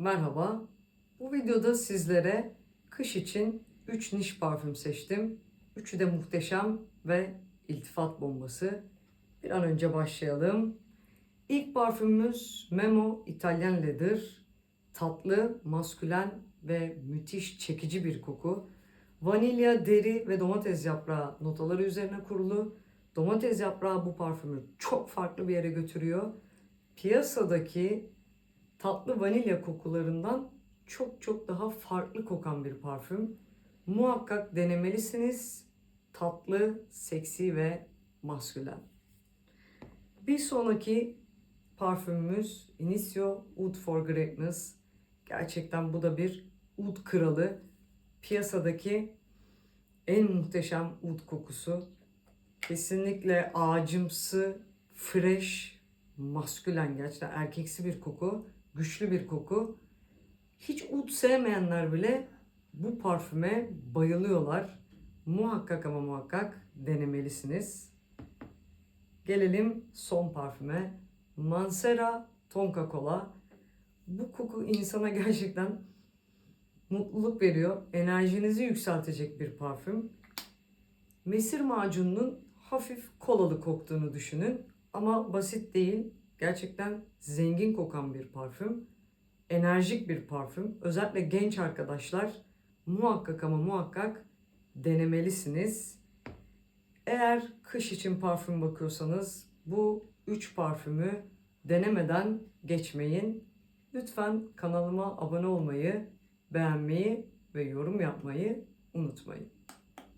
Merhaba. Bu videoda sizlere kış için 3 niş parfüm seçtim. Üçü de muhteşem ve iltifat bombası. Bir an önce başlayalım. İlk parfümümüz Memo İtalyan Leather. Tatlı, maskülen ve müthiş çekici bir koku. Vanilya, deri ve domates yaprağı notaları üzerine kurulu. Domates yaprağı bu parfümü çok farklı bir yere götürüyor. Piyasadaki tatlı vanilya kokularından çok çok daha farklı kokan bir parfüm. Muhakkak denemelisiniz. Tatlı, seksi ve maskülen. Bir sonraki parfümümüz Initio Oud for Greatness. Gerçekten bu da bir oud kralı. Piyasadaki en muhteşem oud kokusu. Kesinlikle ağacımsı, fresh, maskülen gerçekten erkeksi bir koku, güçlü bir koku. Hiç oud sevmeyenler bile bu parfüme bayılıyorlar. Muhakkak ama muhakkak denemelisiniz. Gelelim son parfüme. Mansera Tonka Cola. Bu koku insana gerçekten mutluluk veriyor. Enerjinizi yükseltecek bir parfüm. Mesir macununun hafif kolalı koktuğunu düşünün. Ama basit değil. Gerçekten zengin kokan bir parfüm. Enerjik bir parfüm. Özellikle genç arkadaşlar muhakkak ama muhakkak denemelisiniz. Eğer kış için parfüm bakıyorsanız bu 3 parfümü denemeden geçmeyin. Lütfen kanalıma abone olmayı, beğenmeyi ve yorum yapmayı unutmayın.